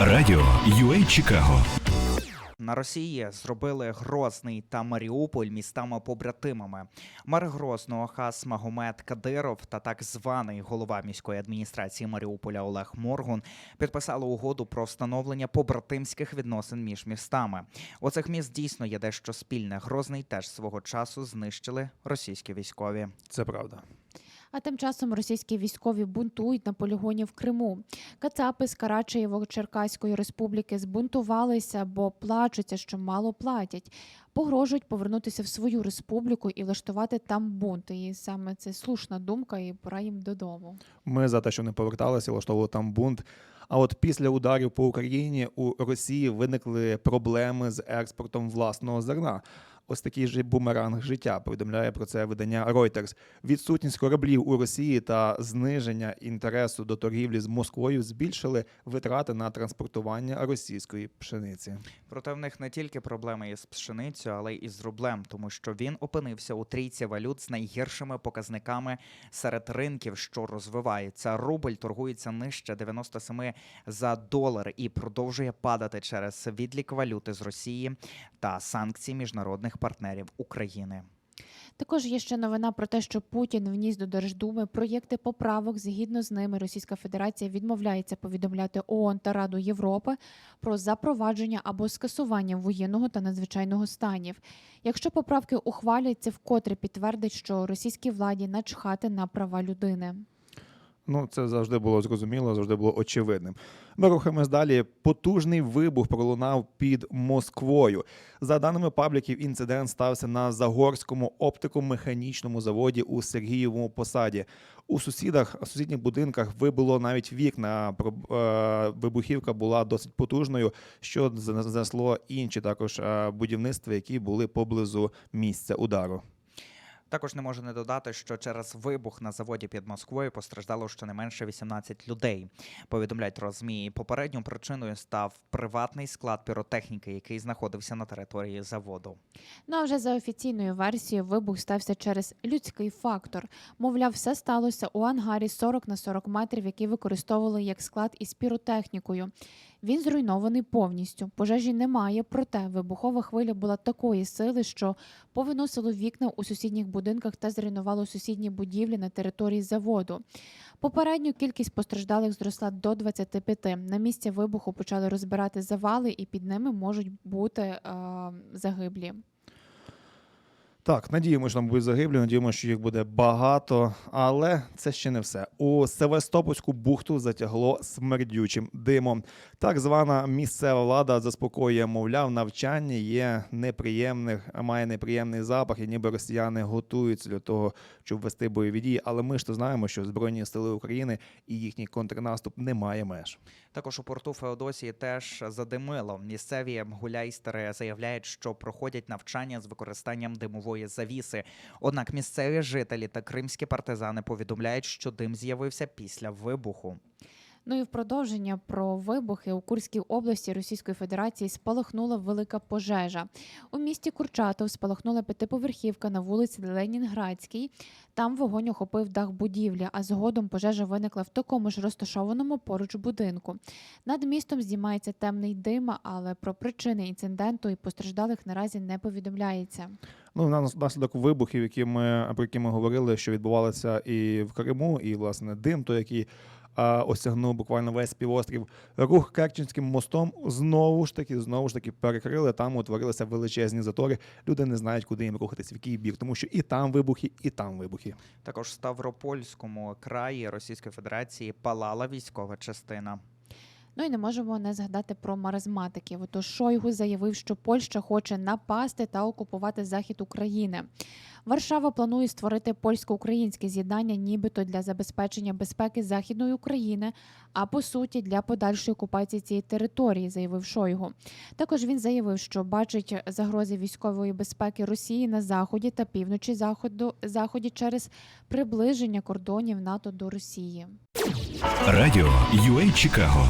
Радіо UA Чикаго На Росії зробили Грозний та Маріуполь містами побратимами. Мер Грозного Хас Магомед Кадиров та так званий голова міської адміністрації Маріуполя Олег Моргун підписали угоду про встановлення побратимських відносин між містами. У цих міст дійсно є дещо спільне. Грозний теж свого часу знищили російські військові. Це правда. А тим часом російські військові бунтують на полігоні в Криму. Кацапи з Карачаєво-Черкаської республіки збунтувалися, бо плачуться, що мало платять. Погрожують повернутися в свою республіку і влаштувати там бунт. І саме це слушна думка, і пора їм додому. Ми за те, що не поверталися, влаштовували там бунт. А от після ударів по Україні у Росії виникли проблеми з експортом власного зерна. Ось такий же бумеранг життя повідомляє про це видання Reuters. Відсутність кораблів у Росії та зниження інтересу до торгівлі з Москвою збільшили витрати на транспортування російської пшениці. Проте в них не тільки проблеми із пшеницею, але й із рублем, тому що він опинився у трійці валют з найгіршими показниками серед ринків, що розвиваються. Рубль торгується нижче 97 за долар і продовжує падати через відлік валюти з Росії та санкцій міжнародних партнерів України. Також є ще новина про те, що Путін вніс до Держдуми проєкти поправок. Згідно з ними, Російська Федерація відмовляється повідомляти ООН та Раду Європи про запровадження або скасування воєнного та надзвичайного станів. Якщо поправки ухвалять, це вкотре підтвердить, що російській владі начхати на права людини. Ну, це завжди було зрозуміло, завжди було очевидним. Ми рухаємось далі. Потужний вибух пролунав під Москвою. За даними пабліків, інцидент стався на Загорському оптико-механічному заводі у Сергієвому посаді. У сусідах, у сусідніх будинках вибило навіть вікна. Е, Вибухівка була досить потужною, що занесло інші також е, будівництва, які були поблизу місця удару. Також не можу не додати, що через вибух на заводі під Москвою постраждало щонайменше 18 людей. Повідомляють розмі. Попередньою причиною став приватний склад піротехніки, який знаходився на території заводу. Ну а вже за офіційною версією, вибух стався через людський фактор. Мовляв, все сталося у ангарі 40 на 40 метрів, який використовували як склад із піротехнікою. Він зруйнований повністю. Пожежі немає, проте вибухова хвиля була такої сили, що повиносило вікна у сусідніх будинках та зруйнувало сусідні будівлі на території заводу. Попередню кількість постраждалих зросла до 25. На місці вибуху почали розбирати завали, і під ними можуть бути е, загиблі. Так, надіємося, що там будуть загиблі, надіємося, що їх буде багато, але це ще не все. У Севастопольську бухту затягло смердючим димом. Так звана місцева влада заспокоює, мовляв, навчання є неприємних, має неприємний запах, і ніби росіяни готуються для того, щоб вести бойові дії. Але ми ж то знаємо, що Збройні сили України і їхній контрнаступ не має меж. Також у порту Феодосії теж задимило. Місцеві гуляйстери заявляють, що проходять навчання з використанням димової завіси. Однак місцеві жителі та кримські партизани повідомляють, що дим з'явився після вибуху. Ну і в продовження про вибухи у Курській області Російської Федерації спалахнула велика пожежа. У місті Курчатов спалахнула п'ятиповерхівка на вулиці Ленінградській. Там вогонь охопив дах будівлі, а згодом пожежа виникла в такому ж розташованому поруч будинку. Над містом здіймається темний дим, але про причини інциденту і постраждалих наразі не повідомляється. Ну, на- внаслідок вибухів, які ми, про які ми говорили, що відбувалися і в Криму, і власне дим, той, який а, осягнув буквально весь півострів. Рух Керченським мостом знову ж таки, знову ж таки перекрили. Там утворилися величезні затори. Люди не знають, куди їм рухатись, в який бік, тому що і там вибухи, і там вибухи. Також в Ставропольському краї Російської Федерації палала військова частина. Ну і не можемо не згадати про маразматиків. Отож Шойгу заявив, що Польща хоче напасти та окупувати захід України. Варшава планує створити польсько-українське з'єднання, нібито для забезпечення безпеки західної України, а по суті для подальшої окупації цієї території, заявив Шойгу. Також він заявив, що бачить загрози військової безпеки Росії на заході та півночі заходу заході через приближення кордонів НАТО до Росії. Радіо UA Чикаго